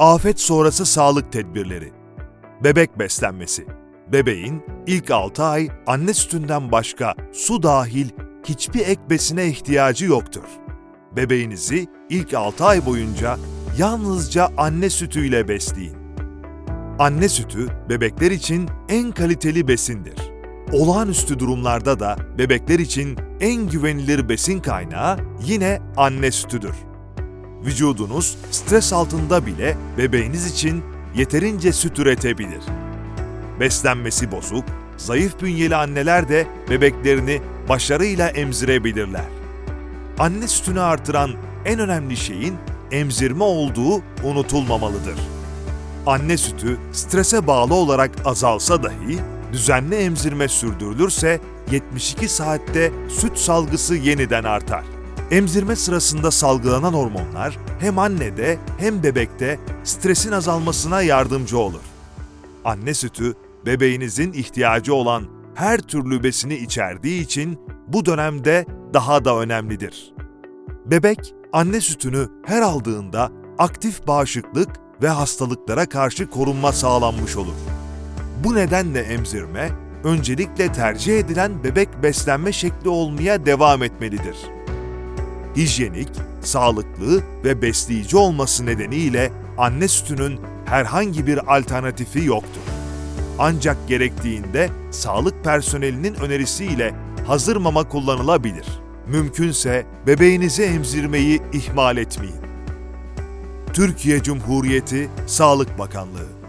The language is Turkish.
Afet sonrası sağlık tedbirleri. Bebek beslenmesi. Bebeğin ilk 6 ay anne sütünden başka su dahil hiçbir ek besine ihtiyacı yoktur. Bebeğinizi ilk 6 ay boyunca yalnızca anne sütüyle besleyin. Anne sütü bebekler için en kaliteli besindir. Olağanüstü durumlarda da bebekler için en güvenilir besin kaynağı yine anne sütüdür. Vücudunuz stres altında bile bebeğiniz için yeterince süt üretebilir. Beslenmesi bozuk, zayıf bünyeli anneler de bebeklerini başarıyla emzirebilirler. Anne sütünü artıran en önemli şeyin emzirme olduğu unutulmamalıdır. Anne sütü strese bağlı olarak azalsa dahi düzenli emzirme sürdürülürse 72 saatte süt salgısı yeniden artar. Emzirme sırasında salgılanan hormonlar hem annede hem bebekte stresin azalmasına yardımcı olur. Anne sütü bebeğinizin ihtiyacı olan her türlü besini içerdiği için bu dönemde daha da önemlidir. Bebek anne sütünü her aldığında aktif bağışıklık ve hastalıklara karşı korunma sağlanmış olur. Bu nedenle emzirme öncelikle tercih edilen bebek beslenme şekli olmaya devam etmelidir. Hijyenik, sağlıklı ve besleyici olması nedeniyle anne sütünün herhangi bir alternatifi yoktur. Ancak gerektiğinde sağlık personelinin önerisiyle hazır mama kullanılabilir. Mümkünse bebeğinizi emzirmeyi ihmal etmeyin. Türkiye Cumhuriyeti Sağlık Bakanlığı